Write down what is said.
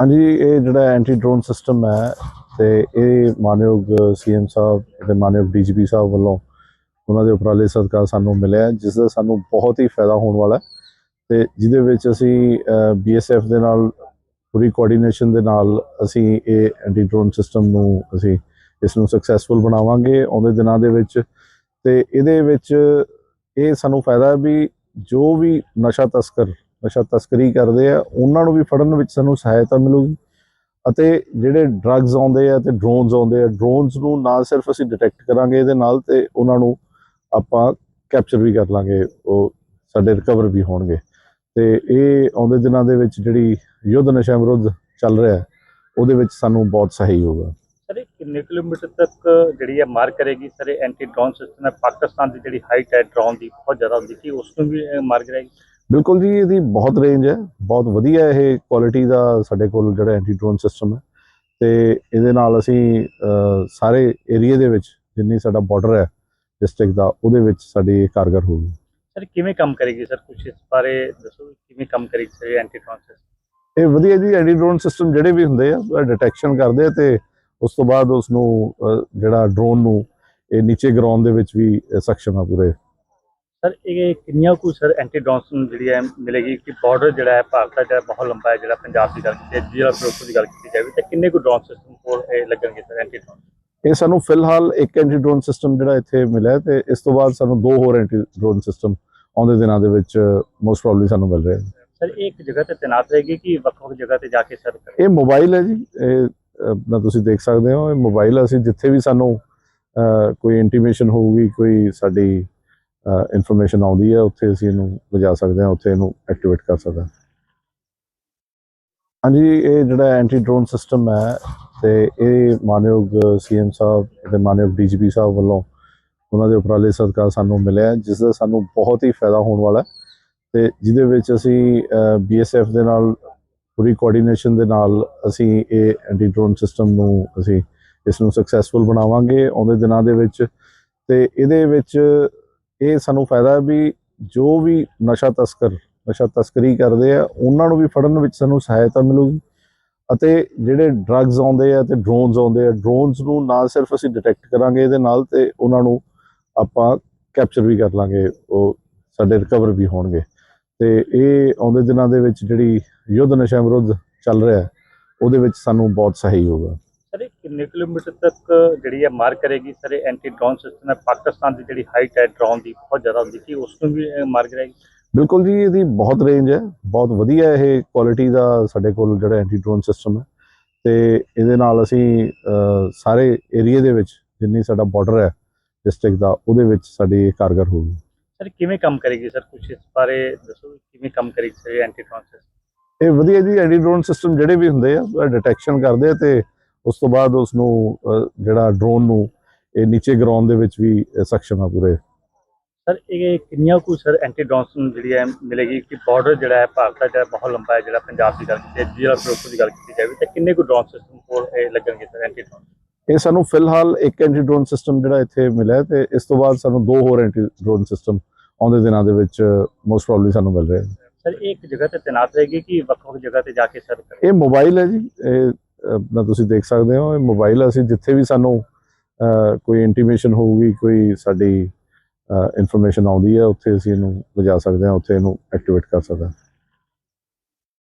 ਹਾਂਜੀ, ਇਹ ਜਿਹੜਾ ਐਂਟੀ ਡਰੋਨ ਸਿਸਟਮ ਹੈ ਤੇ ਇਹ ਮਾਨਯੋਗ ਸੀਐਮ ਸਾਹਿਬ ਤੇ ਮਾਨਯੋਗ ਡੀਜੀਪੀ ਸਾਹਿਬ ਵੱਲੋਂ ਉਹਨਾਂ ਦੇ ਉਪਰਾਲੇ ਸਦਕਾ ਸਾਨੂੰ ਮਿਲਿਆ ਜਿਸ ਦਾ ਸਾਨੂੰ ਬਹੁਤ ਹੀ ਫਾਇਦਾ ਹੋਣ ਵਾਲਾ ਹੈ ਤੇ ਜਿਹਦੇ ਵਿੱਚ ਅਸੀਂ ਬੀਐਸਐਫ ਦੇ ਨਾਲ ਪੂਰੀ ਕੋਆਰਡੀਨੇਸ਼ਨ ਦੇ ਨਾਲ ਅਸੀਂ ਇਹ ਐਂਟੀ ਡਰੋਨ ਸਿਸਟਮ ਨੂੰ ਅਸੀਂ ਇਸ ਨੂੰ ਸਕਸੈਸਫੁਲ ਬਣਾਵਾਂਗੇ ਆਉਂਦੇ ਦਿਨਾਂ ਦੇ ਵਿੱਚ ਤੇ ਇਹਦੇ ਵਿੱਚ ਇਹ ਸਾਨੂੰ ਫਾਇਦਾ ਵੀ ਜੋ ਵੀ ਨਸ਼ਾ ਤਸਕਰ ਨਸ਼ਾ ਤਸਕਰੀ ਕਰਦੇ ਆ, ਉਹਨਾਂ ਨੂੰ ਵੀ ਫੜਨ ਵਿੱਚ ਸਾਨੂੰ ਸਹਾਇਤਾ ਮਿਲੂਗੀ। ਅਤੇ ਜਿਹੜੇ ਡਰੱਗਸ ਆਉਂਦੇ ਆ ਤੇ ਡਰੋਨਸ ਆਉਂਦੇ ਆ ਡਰੋਨਸ ਨੂੰ ਨਾ ਸਿਰਫ ਅਸੀਂ ਡਿਟੈਕਟ ਕਰਾਂਗੇ ਇਹਦੇ ਨਾਲ ਤੇ ਉਹਨਾਂ ਨੂੰ ਆਪਾਂ ਕੈਪਚਰ ਵੀ ਕਰ ਲਾਂਗੇ, ਉਹ ਸਾਡੇ ਰਿਕਵਰ ਵੀ ਹੋਣਗੇ। ਤੇ ਇਹ ਆਉਂਦੇ ਦਿਨਾਂ ਦੇ ਵਿੱਚ ਜਿਹੜੀ ਯੁੱਧ ਨਸ਼ਾ ਵਿਰੁੱਧ ਚੱਲ ਰਿਹਾ, ਉਹਦੇ ਵਿੱਚ ਸਾਨੂੰ ਬਹੁਤ ਸਹਾਈ ਹੋਗਾ ਸਰ, ਇਹ ਕਿੰਨੇ ਕਿਲੋਮੀਟਰ ਤੱਕ ਜਿਹੜੀ ਹੈ ਮਾਰ ਕਰੇਗੀ? ਸਰ ਐਂਟੀ ਡਰੋਨ ਸਿਸਟਮ ਹੈ, ਪਾਕਿਸਤਾਨ ਦੀ ਜਿਹੜੀ ਹਾਈਟ ਹੈ ਡਰੋਨ ਦੀ ਬਹੁਤ ਜ਼ਿਆਦਾ ਹੁੰਦੀ ਸੀ ਉਸ ਨੂੰ ਵੀ ਮਾਰ ਕਰੇਗੀ? ਬਿਲਕੁਲ ਜੀ ਇਹਦੀ ਬਹੁਤ ਰੇਂਜ ਹੈ ਬਹੁਤ ਵਧੀਆ ਇਹ ਕੁਆਲਿਟੀ ਦਾ ਸਾਡੇ ਕੋਲ ਜਿਹੜਾ ਐਂਟੀ ਡਰੋਨ ਸਿਸਟਮ ਹੈ। ਤੇ ਇਹਦੇ ਨਾਲ ਅਸੀਂ ਸਾਰੇ ਏਰੀਆ ਦੇ ਵਿੱਚ ਜਿੰਨੀ ਸਾਡਾ ਬਾਰਡਰ ਹੈ ਡਿਸਟ੍ਰਿਕਟ ਦਾ ਉਹਦੇ ਵਿੱਚ ਸਾਡੀ ਇਹ ਕਾਰਗਰ ਹੋਊਗੀ। ਸਰ ਕਿਵੇਂ ਕੰਮ ਕਰੇਗੀ ਸਰ? ਕੁਝ ਇਸ ਬਾਰੇ ਦੱਸੋ ਕਿਵੇਂ ਕੰਮ ਕਰੇਗੀ ਸਰ ਐਂਟੀ ਡਰੋਨ ਸਿਸਟਮ ਇਹ ਵਧੀਆ ਜੀ ਐਂਟੀ ਡਰੋਨ ਸਿਸਟਮ ਜਿਹੜੇ ਵੀ ਹੁੰਦੇ ਆ ਡਿਟੈਕਸ਼ਨ ਕਰਦੇ ਤੇ ਉਸ ਤੋਂ ਬਾਅਦ ਉਸ ਨੂੰ ਜਿਹੜਾ ਡਰੋਨ ਨੂੰ ਇਹ ਨੀਚੇ ਗਰਾਊਂਡ ਦੇ ਵਿੱਚ ਵੀ ਸક્ષਮ ਆ ਪੂਰੇ। ਸਰ ਇਹ ਕਿੰਨੀਆਂ ਕੁ ਸਰ ਐਂਟੀ ਡਰੋਨ ਜਿਹੜੀ ਹੈ ਮਿਲੇਗੀ ਕਿ ਬਾਰਡਰ ਜਿਹੜਾ ਹੈ ਭਾਰਤ ਦਾ ਜਿਹੜਾ ਬਹੁਤ ਲੰਬਾ ਹੈ ਜਿਹੜਾ ਪੰਜਾਬ ਦੀ ਗੱਲ ਕੀਤੀ ਜ਼ਿਲ੍ਹਾ ਫਿਰੋਜ਼ਪੁਰ ਦੀ ਗੱਲ ਕੀਤੀ ਜਾਵੇ ਤਾਂ ਕਿੰਨੇ ਕੁ ਡਰੋਨ ਸਿਸਟਮ ਕੋਲ ਇਹ ਲੱਗਣਗੇ ਸਰ ਐਂਟੀ ਡਰੋਨ ਇਹ ਸਾਨੂੰ ਫਿਲਹਾਲ ਇੱਕ ਐਂਟੀ ਡਰੋਨ ਸਿਸਟਮ ਜਿਹੜਾ ਇੱਥੇ ਮਿਲਿਆ ਤੇ ਇਸ ਤੋਂ ਬਾਅਦ ਸਾਨੂੰ ਦੋ ਹੋਰ ਐਂਟੀ ਡਰੋਨ ਸਿਸਟਮ ਆਉਂਦੇ ਦਿਨਾਂ ਦੇ ਵਿੱਚ ਮੋਸਟ ਪ੍ਰੋਬਬਲੀ ਸਾਨੂੰ ਮਿਲ ਰਹੇ ਨੇ। ਸਰ ਇੱਕ ਜਗ੍ਹਾ ਤੇ ਤੈਨਾਤ ਰਹੇਗੀ ਕਿ ਵੱਖ-ਵੱਖ ਜਗ੍ਹਾ ਤੇ ਜਾ ਕੇ ਸਰ? ਇਹ ਮੋਬਾਈਲ ਹੈ ਜੀ ਇਹ ਆਪਣਾ ਤੁਸੀਂ ਦੇਖ ਸਕਦੇ ਹੋ ਇਹ ਮੋਬਾਈਲ ਅਸੀਂ ਜਿੱਥੇ ਵੀ ਸਾਨੂੰ ਕੋਈ ਇੰਟੀਮੇਸ਼ਨ ਹੋਊਗੀ ਕੋਈ ਸਾਡੀ ਇਨਫੋਰਮੇਸ਼ਨ ਆਉਂਦੀ ਹੈ, ਉੱਥੇ ਅਸੀਂ ਇਹਨੂੰ ਲਿਜਾ ਸਕਦੇ ਹਾਂ, ਉੱਥੇ ਇਹਨੂੰ ਐਕਟੀਵੇਟ ਕਰ ਸਕਦੇ ਹਾਂ। ਹਾਂਜੀ, ਇਹ ਜਿਹੜਾ ਐਂਟੀ ਡਰੋਨ ਸਿਸਟਮ ਹੈ, ਤੇ ਇਹ ਮਾਨਯੋਗ ਸੀਐਮ ਸਾਹਿਬ ਤੇ ਮਾਨਯੋਗ ਡੀਜੀਪੀ ਸਾਹਿਬ ਵੱਲੋਂ ਉਹਨਾਂ ਦੇ ਉਪਰਾਲੇ ਸਦਕਾ ਸਾਨੂੰ ਮਿਲਿਆ ਜਿਸ ਦਾ ਸਾਨੂੰ ਬਹੁਤ ਹੀ ਫਾਇਦਾ ਹੋਣ ਵਾਲਾ ਹੈ। ਤੇ ਜਿਹਦੇ ਵਿੱਚ ਅਸੀਂ ਬੀਐਸਐਫ ਦੇ ਨਾਲ, ਪੂਰੀ ਕੋਆਰਡੀਨੇਸ਼ਨ ਦੇ ਨਾਲ ਅਸੀਂ ਇਹ ਐਂਟੀ ਡਰੋਨ ਸਿਸਟਮ ਨੂੰ ਅਸੀਂ ਇਸ ਨੂੰ ਸਕਸੈਸਫੁਲ ਬਣਾਵਾਂਗੇ। ਆਉਂਦੇ ਦਿਨਾਂ ਦੇ ਵਿੱਚ ਤੇ ਇਹਦੇ ਵਿੱਚ ਇਹ ਸਾਨੂੰ ਫਾਇਦਾ ਵੀ ਜੋ ਵੀ ਨਸ਼ਾ ਤਸਕਰ, ਨਸ਼ਾ ਤਸਕਰੀ ਕਰਦੇ ਆ, ਉਹਨਾਂ ਨੂੰ ਵੀ ਫੜਨ ਵਿੱਚ ਸਾਨੂੰ ਸਹਾਇਤਾ ਮਿਲੂਗੀ ਅਤੇ ਜਿਹੜੇ ਡਰੱਗਸ ਆਉਂਦੇ ਆ ਤੇ ਡਰੋਨਸ ਆਉਂਦੇ ਆ ਡਰੋਨਸ ਨੂੰ ਨਾ ਸਿਰਫ ਅਸੀਂ ਡਿਟੈਕਟ ਕਰਾਂਗੇ ਇਹਦੇ ਨਾਲ ਤੇ ਉਹਨਾਂ ਨੂੰ ਆਪਾਂ ਕੈਪਚਰ ਵੀ ਕਰ ਲਾਂਗੇ, ਉਹ ਸਾਡੇ ਰਿਕਵਰ ਵੀ ਹੋਣਗੇ। ਤੇ ਇਹ ਆਉਂਦੇ ਦਿਨਾਂ ਦੇ ਵਿੱਚ ਜਿਹੜੀ ਯੁੱਧ ਨਸ਼ਾ ਵਿਰੁੱਧ ਚੱਲ ਰਿਹਾ, ਉਹਦੇ ਵਿੱਚ ਸਾਨੂੰ ਬਹੁਤ ਸਹਾਈ ਹੋਗਾ ਕਿੰਨੇ ਕਿਲੋਮੀਟਰ ਤੱਕ ਜਿਹੜੀ ਹੈ ਮਾਰ ਕਰੇਗੀ ਸਰ ਐਂਟੀ ਡਰੋਨ ਸਿਸਟਮ ਹੈ। ਪਾਕਿਸਤਾਨ ਦੀ ਜਿਹੜੀ ਹਾਈਟ ਹੈ ਡਰੋਨ ਦੀ ਬਹੁਤ ਜ਼ਿਆਦਾ ਹੁੰਦੀ ਸੀ ਉਸ ਨੂੰ ਵੀ ਮਾਰ ਕਰੇਗੀ। ਬਿਲਕੁਲ ਜੀ ਇਹਦੀ ਬਹੁਤ ਰੇਂਜ ਹੈ। ਬਹੁਤ ਵਧੀਆ ਇਹ ਕੁਆਲਿਟੀ ਦਾ ਸਾਡੇ ਕੋਲ ਜਿਹੜਾ ਐਂਟੀ ਡਰੋਨ ਸਿਸਟਮ ਹੈ। ਤੇ ਇਹਦੇ ਨਾਲ ਅਸੀਂ ਸਾਰੇ ਏਰੀਆ ਦੇ ਵਿੱਚ ਜਿੰਨੀ ਸਾਡਾ ਬਾਰਡਰ ਹੈ ਡਿਸਟ੍ਰਿਕਟ ਦਾ ਉਹਦੇ ਵਿੱਚ ਸਾਡੀ ਕਾਰਗਰ ਹੋਊਗੀ। ਸਰ ਕਿਵੇਂ ਕੰਮ ਕਰੇਗੀ ਸਰ? ਕੁਝ ਇਸ ਬਾਰੇ ਦੱਸੋ ਕਿਵੇਂ ਕੰਮ ਕਰੇਗੀ ਸਰ ਐਂਟੀ ਡਰੋਨ ਸਿਸਟਮ ਇਹ ਵਧੀਆ ਜੀ ਐਂਟੀ ਡਰੋਨ ਸਿਸਟਮ ਜਿਹੜੇ ਵੀ ਹੁੰਦੇ ਆ ਡਿਟੈਕਸ਼ਨ ਕਰਦੇ ਤੇ ਉਸ ਤੋਂ ਬਾਅਦ ਉਸ ਨੂੰ ਜਿਹੜਾ ਡਰੋਨ ਨੂੰ ਇਹ ਨੀਚੇ ਗਰਾਊਂਡ ਦੇ ਵਿੱਚ ਵੀ ਸક્ષਮ ਆ ਪੂਰੇ। ਸਰ ਇਹ ਕਿੰਨੀਆਂ ਕੁ ਸਰ ਐਂਟੀ ਡਰੋਨ ਜਿਹੜੀ ਹੈ ਮਿਲੇਗੀ ਕਿ ਬਾਰਡਰ ਜਿਹੜਾ ਹੈ ਭਾਰਤ ਦਾ ਜਿਹੜਾ ਬਹੁਤ ਲੰਬਾ ਹੈ ਜਿਹੜਾ ਪੰਜਾਬ ਦੀ ਗੱਲ ਕੀਤੀ ਹੈ ਜ਼ਿਲ੍ਹਾ ਫਿਰੋਜ਼ਪੁਰ ਦੀ ਗੱਲ ਕੀਤੀ ਜਾਵੇ ਤਾਂ ਕਿੰਨੇ ਕੁ ਡਰੋਨ ਸਿਸਟਮ ਕੋਲ ਇਹ ਲੱਗਣਗੇ ਸਰ ਐਂਟੀ ਡਰੋਨ ਇਹ ਸਾਨੂੰ ਫਿਲਹਾਲ ਇੱਕ ਐਂਟੀ ਡਰੋਨ ਸਿਸਟਮ ਜਿਹੜਾ ਇੱਥੇ ਮਿਲਿਆ ਤੇ ਇਸ ਤੋਂ ਬਾਅਦ ਸਾਨੂੰ ਦੋ ਹੋਰ ਐਂਟੀ ਡਰੋਨ ਸਿਸਟਮ ਆਉਂਦੇ ਦਿਨਾਂ ਦੇ ਵਿੱਚ ਮੋਸਟ ਪ੍ਰੋਬਬਲੀ ਸਾਨੂੰ ਮਿਲ ਰਹੇ ਨੇ। ਸਰ ਇੱਕ ਜਗ੍ਹਾ ਤੇ ਤੈਨਾਤ ਰਹੇਗੀ ਕਿ ਵੱਖ-ਵੱਖ ਜਗ੍ਹਾ ਤੇ ਜਾ ਕੇ ਸਰ ਇਹ ਮੋਬਾਈਲ ਹੈ ਜੀ ਇਹ ਆਪਣਾ ਤੁਸੀਂ ਦੇਖ ਸਕਦੇ ਹੋ, ਇਹ ਮੋਬਾਈਲ ਅਸੀਂ ਜਿੱਥੇ ਵੀ ਸਾਨੂੰ ਕੋਈ ਇੰਟੀਮੇਸ਼ਨ ਹੋਊਗੀ, ਕੋਈ ਸਾਡੀ ਇਨਫੋਰਮੇਸ਼ਨ ਆਉਂਦੀ ਹੈ ਉੱਥੇ ਅਸੀਂ ਇਹਨੂੰ ਲਿਜਾ ਸਕਦੇ ਹਾਂ, ਉੱਥੇ ਇਹਨੂੰ ਐਕਟੀਵੇਟ ਕਰ ਸਕਦੇ ਹਾਂ।